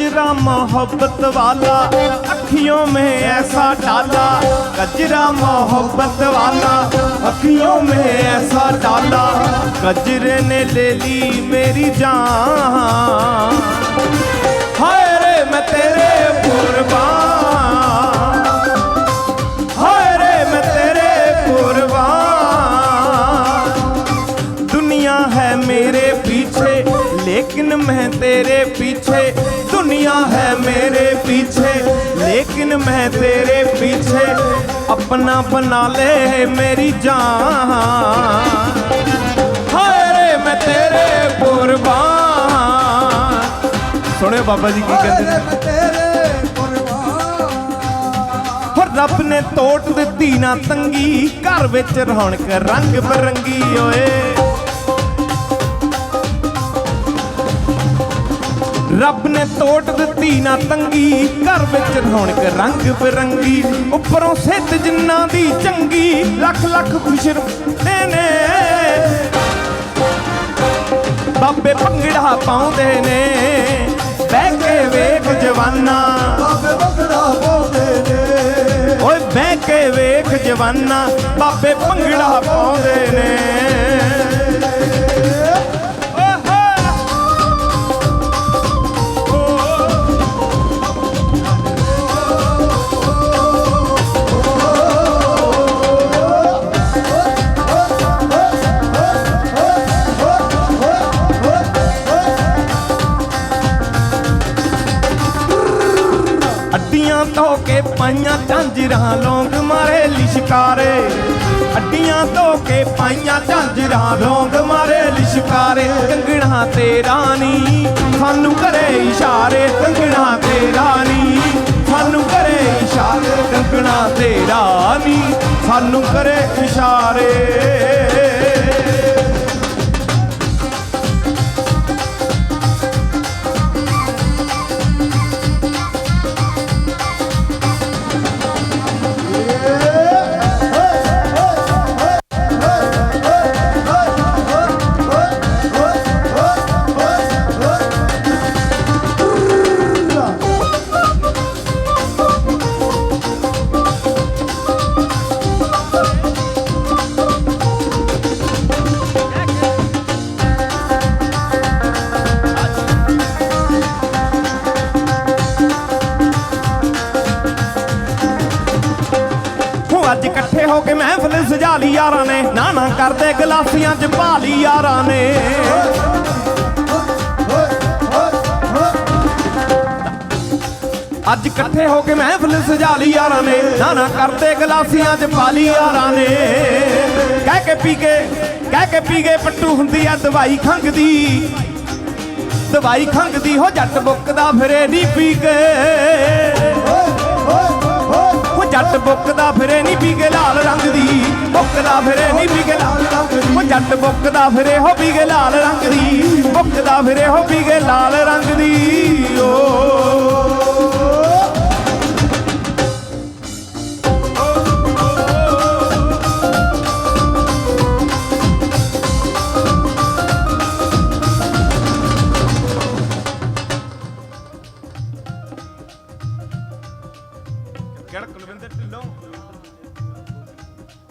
कजरा मोहब्बत वाला अखियों में ऐसा डाला कजरा मोहब्बत वाला अखियों में ऐसा डाला कजरे ने ले ली मेरी जान ਤੇਰੇ ਪਿੱਛੇ ਦੁਨੀਆ ਹੈ ਮੇਰੇ ਪਿੱਛੇ। ਲੇਕਿਨ ਮੈਂ ਤੇਰੇ ਪਿੱਛੇ ਆਪਣਾ ਬਣਾ ਲੈ ਮੇਰੀ ਜਾਨ। ਹਾਏ ਮੈਂ ਤੇਰੇ ਕੁਰਬਾਨ ਸੁਣਿਓ ਬਾਬਾ ਜੀ ਕੀ ਕਹਿੰਦੇ ਨੇ। ਰੱਬ ਨੇ ਤੋੜ ਦਿੱਤੀ ਨਾ ਤੰਗੀ ਘਰ ਵਿੱਚ ਰੌਣਕ ਰੰਗ ਬਰੰਗੀ ਓਏ। ਰੱਬ ਨੇ ਤੋਟ ਦਿੱਤੀ ਨਾ ਤੰਗੀ। ਘਰ ਵਿੱਚ ਰੌਣਕ ਰੰਗ ਬਰੰਗੀ ਉੱਪਰੋਂ ਸਿੱਧ ਜਿੰਨਾਂ ਦੀ ਚੰਗੀ। ਲੱਖ ਲੱਖ ਖੁਸ਼ ਰਹਿੰਦੇ ਨੇ। ਬਾਬੇ ਭੰਗੜਾ ਪਾਉਂਦੇ ਨੇ। ਬਹਿ ਕੇ ਵੇਖ ਜਵਾਨਾ। ਬਾਬੇ ਬਗੜਾ ਪਾਉਂਦੇ ਨੇ। ਓਏ ਬਹਿ ਕੇ ਵੇਖ ਜਵਾਨਾ ਬਾਬੇ ਭੰਗੜਾ ਪਾਉਂਦੇ ਨੇ। ਪਾਈਆਂ ਝਾਂਜਰਾਂ ਲੋਂਗ ਮਾਰੇ ਲਿਸ਼ਕਾਰੇ। ਅੱਡੀਆਂ ਧੋ ਕੇ ਪਾਈਆਂ ਝਾਂਜਰਾਂ ਲੋਂਗ ਮਾਰੇ ਲਿਸ਼ਕਾਰੇ। ਕੰਗਣਾ ਤੇ ਰਾਣੀ, ਸਾਨੂੰ ਕਰੇ ਇਸ਼ਾਰੇ। ਕੰਗਣਾ ਤੇ ਰਾਣੀ, ਸਾਨੂੰ ਕਰੇ ਇਸ਼ਾਰੇ। ਕੰਗਣਾ ਤੇ ਰਾਣੀ, ਸਾਨੂੰ ਕਰੇ ਇਸ਼ਾਰੇ। ਹੋ ਕੇ ਮਹਿਫਲ ਸਜਾ ਲਈ ਯਾਰਾਂ ਨੇ। ਨਾ ਨਾ ਕਰਦੇ ਗਲਾਸੀਆਂ 'ਚ ਪਾ ਲਈ ਯਾਰਾਂ ਨੇ। ਅੱਜ ਇਕੱਠੇ ਹੋ ਕੇ ਮਹਿਫਲ ਸਜਾ ਲਈ ਯਾਰਾਂ ਨੇ। ਨਾ ਨਾ ਕਰਦੇ ਗਲਾਸੀਆਂ 'ਚ ਪਾ ਲਈ ਯਾਰਾਂ ਨੇ। ਕਹਿ ਕੇ ਪੀ ਕੇ, ਕਹਿ ਕੇ ਪੀ ਕੇ ਪੱਟੂ ਹੁੰਦੀ ਆ ਦਵਾਈ ਖੰਗਦੀ। ਦਵਾਈ ਖੰਗਦੀ ਹੋ ਜੱਟ ਬੁੱਕਦਾ ਫਿਰੇ ਨਹੀਂ ਪੀ ਕੇ। ਉਹ ਜੱਟ ਬੁੱਕਦਾ ਫਿਰੇ ਨਹੀਂ ਪੀ ਕੇ ਲਾਲ ਰੰਗ ਦੀ। ਬੁੱਕਦਾ ਫਿਰੇ ਨਹੀਂ ਪੀ ਕੇ ਲਾਲ ਰੰਗ ਦੀ। ਉਹ ਜੱਟ ਬੁੱਕਦਾ ਫਿਰੇ ਹੋ ਪੀ ਕੇ ਲਾਲ ਰੰਗ ਦੀ। ਬੁੱਕਦਾ ਫਿਰੇ ਹੋ ਪੀ ਕੇ ਲਾਲ ਰੰਗ ਦੀ। ਓ ਕਿਹੜਾ ਕੁਲਵਿੰਦਰ ਢਿੱਲੋਂ?